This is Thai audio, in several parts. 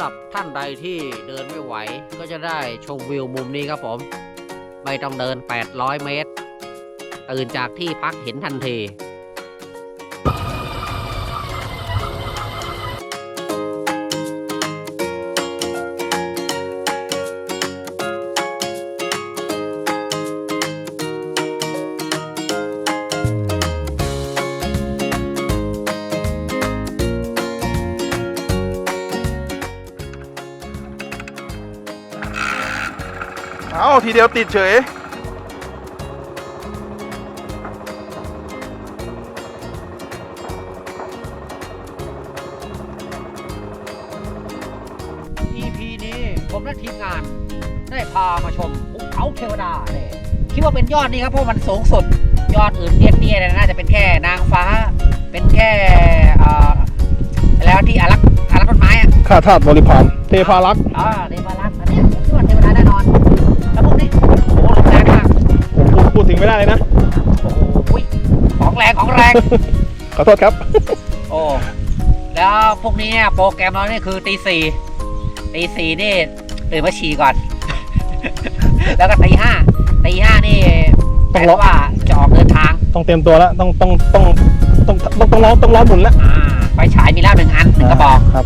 สำหรับท่านใดที่เดินไม่ไหว ก็จะได้ชมวิวมุมนี้ครับผม ไม่ต้องเดิน 800 เมตร ตื่นจากที่พักเห็นทันที เอาทีเดียวติดเฉย EP นี้ผมและทีมงานได้พามาชมภูเขาเทวดาเลยคิดว่าเป็นยอดนี้ครับเพราะมันสูงสุด ยอดอื่นเตี้ยๆเนี่ยน่าจะเป็นแค่นางฟ้า เป็นแค่เอ่อแล้วที่อารักษ์อารักษ์ต้นไม้อะข้าทาสบริพารเทพารักษ์อ่าเทว พูดพูดถึงไม่ได้เลยนะ โอ้โหอุ๊ยของแรงของแรง ขอโทษครับ โอ้ แล้วพวกนี้เนี่ยโปรแกรมเราเนี่ยคือตีสี่ตีสี่นี่ตื่นมาฉี่ก่อน แล้วก็ตีห้าตีห้านี่ต้องแปลรอว่าจะออกเดินทาง ต้องเตรียมตัวแล้วต้องต้องต้องต้องต้องต้องร้องต้องร้องหมุนแล้วอ่าไฟฉายมีแล้วหนึ่งอันหนึ่งกระบอกครับ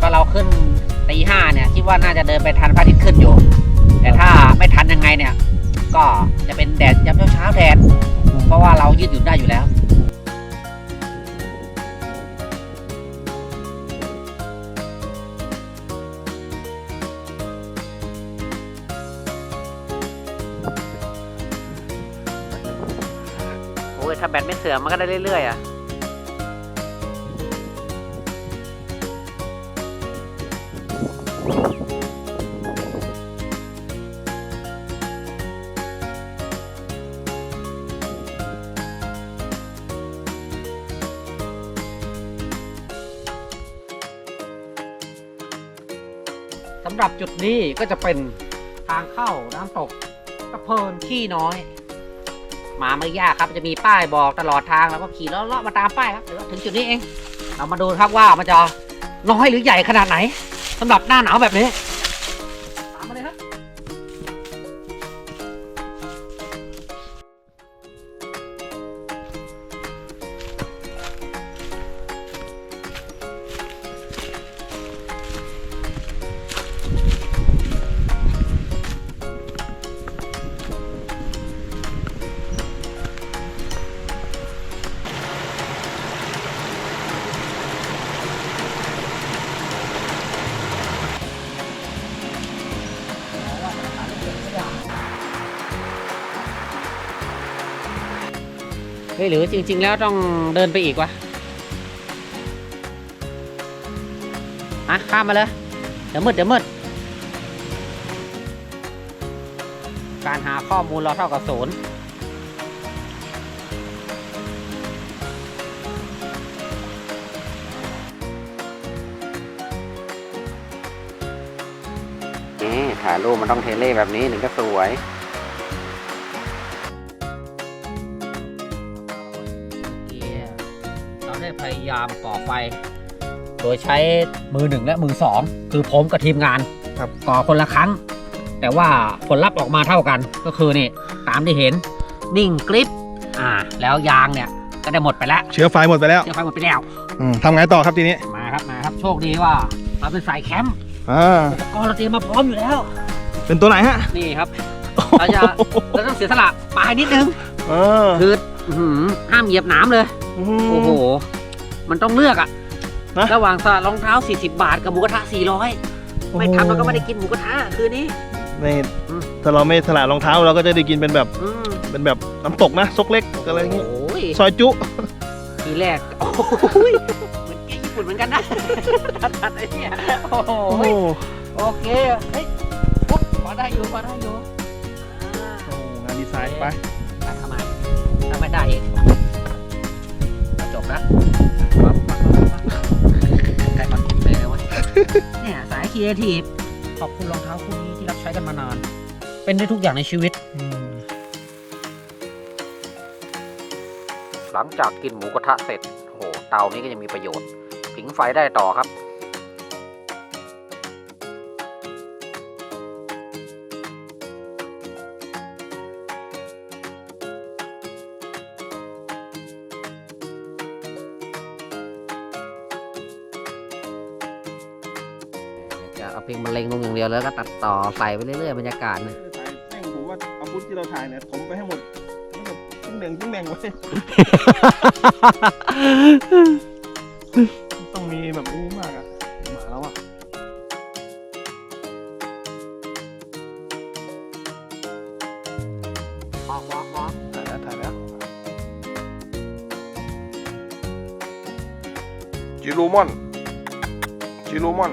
ก็เราขึ้นตีห้าเนี่ยคิดว่าน่าจะเดินไปทันพระอาทิตย์ขึ้นอยู่ แต่ถ้าไม่ทันยังไงเนี่ย ก็จะเป็นแดดยามเช้าๆแดดเพราะว่าเรายืดหยุ่นได้อยู่แล้วโอ้ยถ้าแบตไม่เสื่อมมันก็ได้เรื่อยๆอะำหรับจุดนี้ก็จะเป็นทางเข้าน้ำตกกระเพินขี้น้อย มาไม่ยากครับจะมีป้ายบอกตลอดทางแล้วก็ขี่เลาะมาตามป้ายครับเดี๋ยวถึงจุดนี้เอง เรามาดูครับว่ามันจะน้อยหรือใหญ่ขนาดไหนสำหรับหน้าหนาวแบบนี้ เฮ้ยหรือจริง ๆ แล้วต้องเดินไปอีกวะอะข้ามมาเลย เดี๋ยวมืดเดี๋ยวมืดการหาข้อมูลเราเท่ากับศูนย์นี่ถ่ายรูปมันต้องเทเล่แบบนี้ถึงจะสวย ยายามก่อไฟ โดยใช้มือหนึ่งและมือสองคือผมกับทีมงานครับก่อคนละครั้ง แต่ว่าผลลัพธ์ออกมาเท่ากันก็คือนี่ตามที่เห็นนิ่งกริปอ่า แล้วยางเนี่ยก็ได้หมดไปแล้วเชื้อไฟหมดไปแล้วเชื้อไฟหมดไปแล้วอืมทำไงต่อครับทีนี้มาครับมาครับโชคดีว่าเราเป็นสายแคมป์อ่าอุปกรณ์เราเตรียมมาพร้อมอยู่แล้ว เป็นตัวไหนฮะนี่ครับเราจะเราต้องเสียสละปลายนิดนึงเออคืออื้อหือห้ามเหยียบหน้ำเลย โอ้โห มันต้องเลือกอะนะ ระหว่างสละรองเท้า 40 บาทกับหมูกระทะ 400 ไม่ทำเราก็ไม่ได้กินหมูกระทะคืนนี้ นี่อืม ถ้าเราไม่สละรองเท้าเราก็จะได้กินเป็นแบบอืมเป็นแบบน้ำตกนะซกเล็กอะไรอย่างงี้โอ้ยซอยจุ ทีแรกโอ้ยเหมือนเกย์ญี่ปุ่นเหมือนกันนะตัดๆไอ้เนี่ยโอ้โหโอ้โหโอเคเฮ้ยปุ๊บพอได้อยู่พอได้อยู่อ่างานดีไซน์ไปไปเข้ามาถ้าไม่ได้อีก รีเอทีฟขอบคุณรองเท้าคู่นี้ที่รับใช้กันมานาน เป็นได้ทุกอย่างในชีวิต หลังจากกินหมูกระทะเสร็จโอ้โหเตานี้ก็ยังมีประโยชน์ ผิงไฟได้ต่อครับ จะเอาเพลงบรรเลงลงอย่างเดียวแล้วก็ตัดต่อใส่ไปเรื่อยๆบรรยากาศนะถ่ายแม่งผมว่าเอาฟุตที่เราถ่ายเนี่ยถมไปให้หมดแล้วแบบจิ้งแดงจิ้งแดงไว้ต้องมีแบบนี้มากอะมาแล้วอะมองมองมองถ่ายแล้วถ่ายแล้วจิรูมอนจิรูมอน